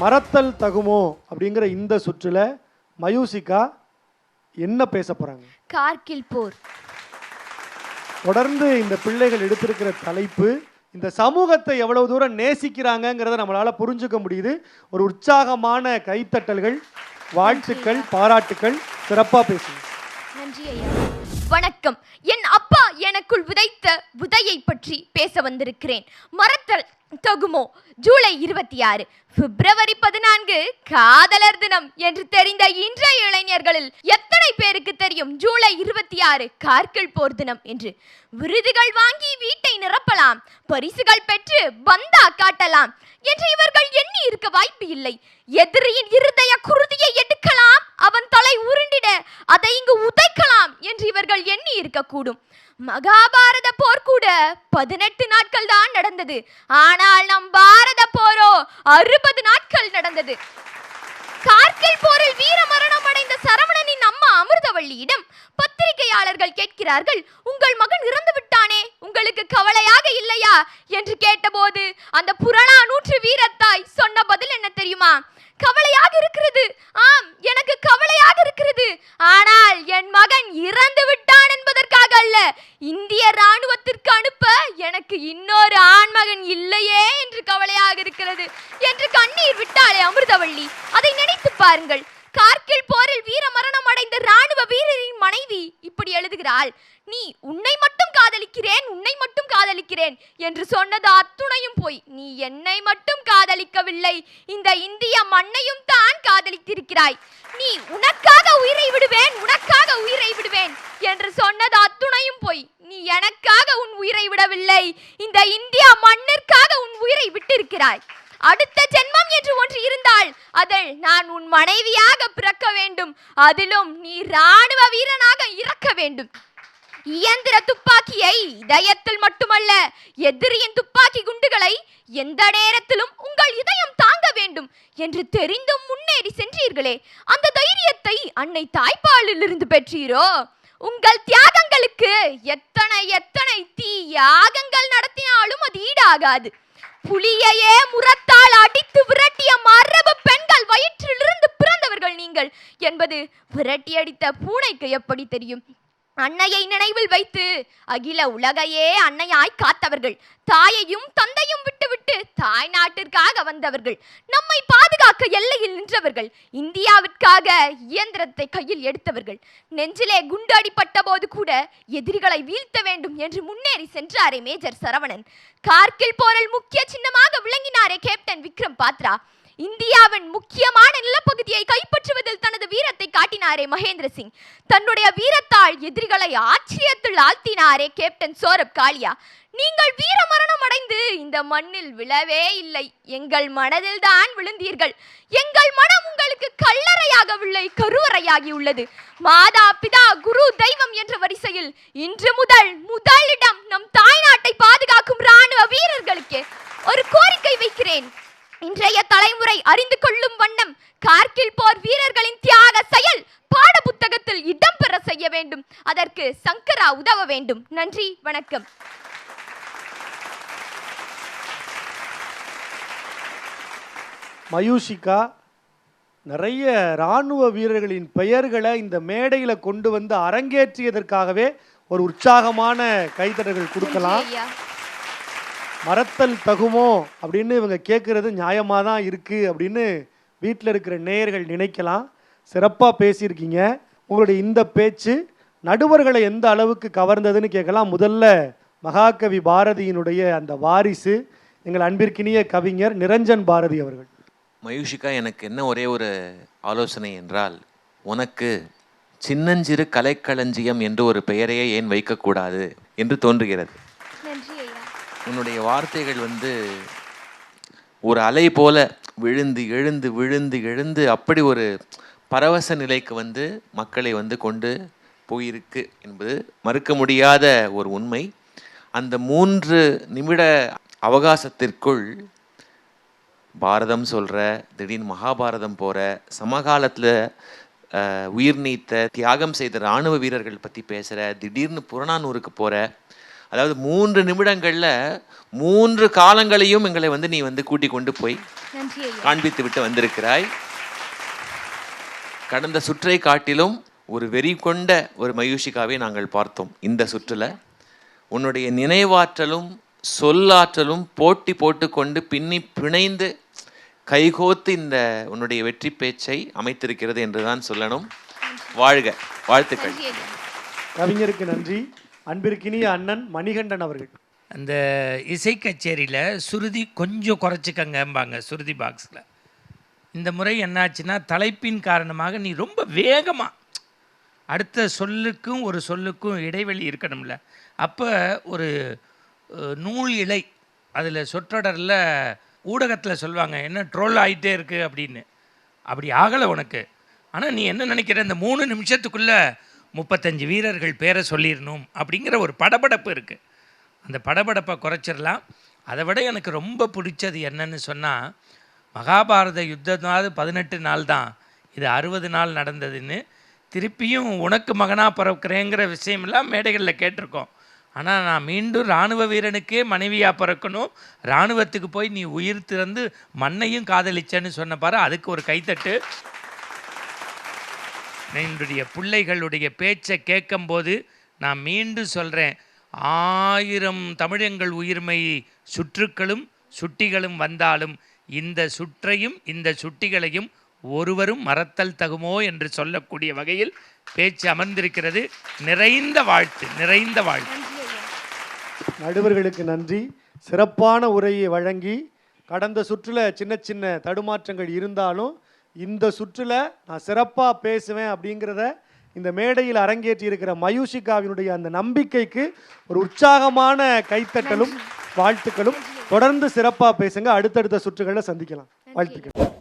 மறத்தல் தகுமோ அப்படிங்கிற இந்த சுற்றுல மயூசிகா என்ன பேச போறாங்க? கார்கில் போர். தொடர்ந்து இந்த பிள்ளைகள் எடுத்திருக்கிற தலைப்பு இந்த சமூகத்தை எவ்வளவு தூரம் நேசிக்கிறாங்கங்கிறத நம்மளால புரிஞ்சுக்க முடியுது. ஒரு உற்சாகமான கைத்தட்டல்கள் வாழ்த்துக்கள் பாராட்டுக்கள் சிறப்பா பேசுங்க. நன்றி ஐயா. வணக்கம். என் அப்பா எனக்குள் விதைத்த விதையை பற்றி பேச வந்திருக்கிறேன். மறத்தல் தொகுமோ? ஜூலை இருபத்தி ஆறு பிப்ரவரி பதினான்கு காதலர் தினம் என்று தெரிந்த இன்றைய இளைஞர்களில் எத்தனை பேருக்கு தெரியும் ஜூலை இருபத்தி ஆறு கார்கில் போர் தினம் என்று? விருதுகள் வாங்கி வீட்டை நிரப்பலாம் பரிசுகள் பெற்று பந்தா காட்டலாம் என்று இவர்கள் எண்ணி இருக்க வாய்ப்பு இல்லை. எதிரியின் இருதய குருதியை எடுக்கலாம். அவன் தலை உருண்டிட அதை இங்கு உதைக்கலாம் என்று இவர்கள் எண்ணி இருக்கக்கூடும். மகாபாரத போர் கூட பதினெட்டு நாட்கள் தான் நடந்தது. ஆனால் நம் பாரத போரோ அறுபது நாட்கள் நடந்தது. கார்கில் போரில் வீர மரணம் அடைந்த சரவணனின் அம்மா அமிர்தவள்ளியிடம் பத்திரிகையாளர்கள் கேட்கிறார்கள் உங்கள் மகன் இறந்து விட்டானே உங்களுக்கு கவலையாக இல்லையா? என்று கேட்டபோது அந்த புறநானூற்று வீரத்தாய் சொன்ன பதில் என்ன தெரியுமா? கவலையாக இருக்கிறது. ஆம் எனக்கு கவலையாக இருக்கிறது. ஆனால் என் மகன் இறந்து விட்டான் என்பதற்காக அல்ல. இந்திய ராணுவத்திற்கு அனுப்ப எனக்கு இன்னொரு ஆண்மகன் இல்லையே என்று கவலையாக இருக்கிறது. என்று கண்ணீர் விட்டாளே அமிர்தவள்ளி அதை நினைத்து பாருங்கள். கார்கில் போரில் வீர மரணம் அடைந்த ராணுவ வீரரின் மனைவி இப்படி நீ உன்னை மட்டும் காதலிக்கிறேன் உன்னை மட்டும் காதலிக்கிறேன் என்று சொன்னது அத்துணையும் போய் நீ என்னை மட்டும் காதலிக்கவில்லை. இந்த இந்திய மண்ணையும் தான் காதலித்திருக்கிறாய். நீ உனக்காக உயிரை விடுவேன் உனக்காக உயிரை விடுவேன் என்று சொன்னது அத்துணையும் போய் நீ எனக்காக உன் உயிரை விடவில்லை. இந்த இந்திய மண்ணிற்காக உன் உயிரை விட்டிருக்கிறாய். அடுத்த ஜென்மம் என்று நாள் நான் உன் மனைவியாக பிறக்க வேண்டும். அதிலும் நீ ராணுவ வீரனாக இறக்க வேண்டும். இயந்திர துப்பாக்கியை இதயத்தில் மட்டுமல்ல எதிரியின் துப்பாக்கி குண்டுகளை எந்த நேரத்திலும் உங்கள் இதயம் தாங்க வேண்டும் என்று தெரிந்தும் முன்னேறி சென்றீர்களே. அந்த தைரியத்தை அன்னை தாய்ப்பாலில் இருந்து பெற்றீரோ? உங்கள் தியாகங்களுக்கு எத்தனை எத்தனை தியாகங்கள் நடத்தினாலும் அது ஈடாகாது. புலியையே முரத்தால் அடித்து விரட்டிய மரபு பெண்கள் வயிற்றிலிருந்து பிறந்தவர்கள் நீங்கள். என்பது விரட்டி அடித்த பூனைக்கு எப்படி தெரியும்? அன்னையை நினைவில் வைத்து அகில உலகையே அன்னையாய் காத்தவர்கள். தாயையும் எல்லையும் விட்டுவிட்டு தாய் நாட்டிற்காக வந்தவர்கள் நம்மை பாதுகாக்க எல்லையில் நின்றவர்கள் இந்தியாவிற்காக இயந்திரத்தை கையில் எடுத்தவர்கள். நெஞ்சிலே குண்டு அடிபட்ட போது கூட எதிரிகளை வீழ்த்த வேண்டும் என்று முன்னேறி சென்றாரே மேஜர் சரவணன். கார்கில் போரில் முக்கிய சின்னமாக விளங்கினாரே கேப்டன் விக்ரம் பாத்ரா. இந்தியாவின் முக்கியமான நிலப்பகுதியை கைப்பற்றுவதில் தனது வீரத்தை காட்டினாரே மகேந்திர சிங். தன்னுடைய வீரத்தால் எதிரிகளை ஆச்சரியத்தில் ஆழ்த்தினாரே கேப்டன் சோரப் காளியா. நீங்கள் வீர மரணம் அடைந்து இந்த மண்ணில் விழவே இல்லை. எங்கள் மனதில் தான் விழுந்தீர்கள். எங்கள் மனம் உங்களுக்கு கல்லறையாகவில்லை கருவறையாகி உள்ளது. மாதா பிதா குரு தெய்வம் என்ற வரிசையில் இன்று முதல் முதலிடம் நம் தாய்நாட்டை பாதுகாக்கும் ராணுவ வீரர்களுக்கு ஒரு கோரிக்கை வைக்கிறேன். இன்றைய தலைமுறை அறிந்து கொள்ளும் வண்ணம் கார்கில் போர் வீரர்களின் தியாக செயல் பாட புத்தகத்தில் இடம்பெற செய்ய வேண்டும். அதற்கு சங்கரா உதவ வேண்டும். நன்றி வணக்கம். மயூஷிகா நிறைய இராணுவ வீரர்களின் பெயர்களை இந்த மேடையில் கொண்டு வந்து அரங்கேற்றியதற்காகவே ஒரு உற்சாகமான கைத்தட்டல்கள் கொடுக்கலாம். மறத்தல் தகுமோ அப்படின்னு இவங்க கேட்குறது நியாயமாக தான் இருக்குது அப்படின்னு வீட்டில் இருக்கிற நேயர்கள் நினைக்கலாம். சிறப்பாக பேசியிருக்கீங்க. உங்களுடைய இந்த பேச்சு நடுவர்களை எந்த அளவுக்கு கவர்ந்ததுன்னு கேட்கலாம். முதல்ல மகாகவி பாரதியினுடைய அந்த வாரிசு எங்கள் அன்பிற்கினிய கவிஞர் நிரஞ்சன் பாரதி அவர்கள். மயூஷிகா எனக்கு என்ன ஒரே ஒரு ஆலோசனை என்றால் உனக்கு சின்னஞ்சிறு கலைக்களஞ்சியம் என்று ஒரு பெயரையே ஏன் வைக்கக்கூடாது என்று தோன்றுகிறது. உன்னுடைய வார்த்தைகள் வந்து ஒரு அலை போல விழுந்து எழுந்து விழுந்து எழுந்து அப்படி ஒரு பரவச நிலைக்கு வந்து மக்களை வந்து கொண்டு போயிருக்கு என்பது மறுக்க முடியாத ஒரு உண்மை. அந்த மூன்று நிமிட அவகாசத்திற்குள் பாரதம் சொல்கிற திடீர்னு மகாபாரதம் போகிற சமகாலத்தில் உயிர் நீத்த தியாகம் செய்த இராணுவ வீரர்கள் பற்றி பேசுகிற திடீர்னு புறநானூருக்கு போகிற அதாவது மூன்று நிமிடங்களில் மூன்று காலங்களையும் எங்களை வந்து நீ வந்து கூட்டி கொண்டு போய் நன்றி ஐயா. காண்பித்து விட்டு வந்திருக்கிறாய். கடந்த சுற்றை காட்டிலும் ஒரு வெறி கொண்ட ஒரு மயூஷிகாவை நாங்கள் பார்த்தோம் இந்த சுற்றுல. உன்னுடைய நினைவாற்றலும் சொல்லாற்றலும் போட்டி போட்டுக்கொண்டு பின்னி பிணைந்து கைகோத்து இந்த உன்னுடைய வெற்றி பேச்சை அமைத்திருக்கிறது என்றுதான் சொல்லணும். வாழ்க. வாழ்த்துக்கள். கவிஞருக்கு நன்றி. அன்பிற்கினிய அண்ணன் மணிகண்டன் அவர்கள். அந்த இசை கச்சேரியில் சுருதி கொஞ்சம் குறைச்சிக்கங்கம்பாங்க சுருதி பாக்ஸில். இந்த முறை என்னாச்சுன்னா தலைப்பின் காரணமாக நீ ரொம்ப வேகமாக அடுத்த சொல்லுக்கும் ஒரு சொல்லுக்கும் இடைவெளி இருக்கணும்ல. அப்போ ஒரு நூல் இழை அதில் சொற்றொடரில் ஊடகத்தில் சொல்லுவாங்க என்ன ட்ரோல் ஆகிட்டே இருக்குது அப்படின்னு. அப்படி ஆகலை உனக்கு. ஆனால் நீ என்ன நினைக்கிற இந்த மூணு நிமிஷத்துக்குள்ளே முப்பத்தஞ்சு வீரர்கள் பேரை சொல்லிடணும் அப்படிங்கிற ஒரு படபடப்பு இருக்குது அந்த படபடப்பை குறைச்சிடலாம். அதை விட எனக்கு ரொம்ப பிடிச்சது என்னன்னு சொன்னால் மகாபாரத யுத்தமாவது பதினெட்டு நாள் தான். இது அறுபது நாள் நடந்ததுன்னு திருப்பியும் உனக்கு மகனாக பிறக்கிறேங்கிற விஷயமெல்லாம் மேடைகளில் கேட்டிருக்கோம். ஆனால் நான் மீண்டும் இராணுவ வீரனுக்கே மனைவியாக பிறக்கணும். இராணுவத்துக்கு போய் நீ உயிர் திறந்து மண்ணையும் காதலிச்சேன்னு சொன்ன பாரு அதுக்கு ஒரு கைத்தட்டு. என்னுடைய பிள்ளைகளுடைய பேச்சை கேட்கும்போது நான் மீண்டும் சொல்கிறேன் ஆயிரம் தமிழங்கள் உயிர்மை சுற்றுக்களும் சுட்டிகளும் வந்தாலும் இந்த சுற்றையும் இந்த சுட்டிகளையும் ஒருவரும் மறத்தல் தகுமோ என்று சொல்லக்கூடிய வகையில் பேச்சு அமர்ந்திருக்கிறது. நிறைந்த வாழ்த்து நிறைந்த வாழ்த்து. நடுவர்களுக்கு நன்றி. சிறப்பான உரையை வழங்கி கடந்த சுற்றில் சின்ன சின்ன தடுமாற்றங்கள் இருந்தாலும் இந்த சுற்றுல நான் சிறப்பாக பேசுவேன் அப்படிங்கிறத இந்த மேடையில் அரங்கேற்றி இருக்கிற மயூஷிகாவினுடைய அந்த நம்பிக்கைக்கு ஒரு உற்சாகமான கைத்தட்டலும் வாழ்த்துக்களும். தொடர்ந்து சிறப்பாக பேசுங்க. அடுத்தடுத்த சுற்றுகளில் சந்திக்கலாம். வாழ்த்துக்கள்.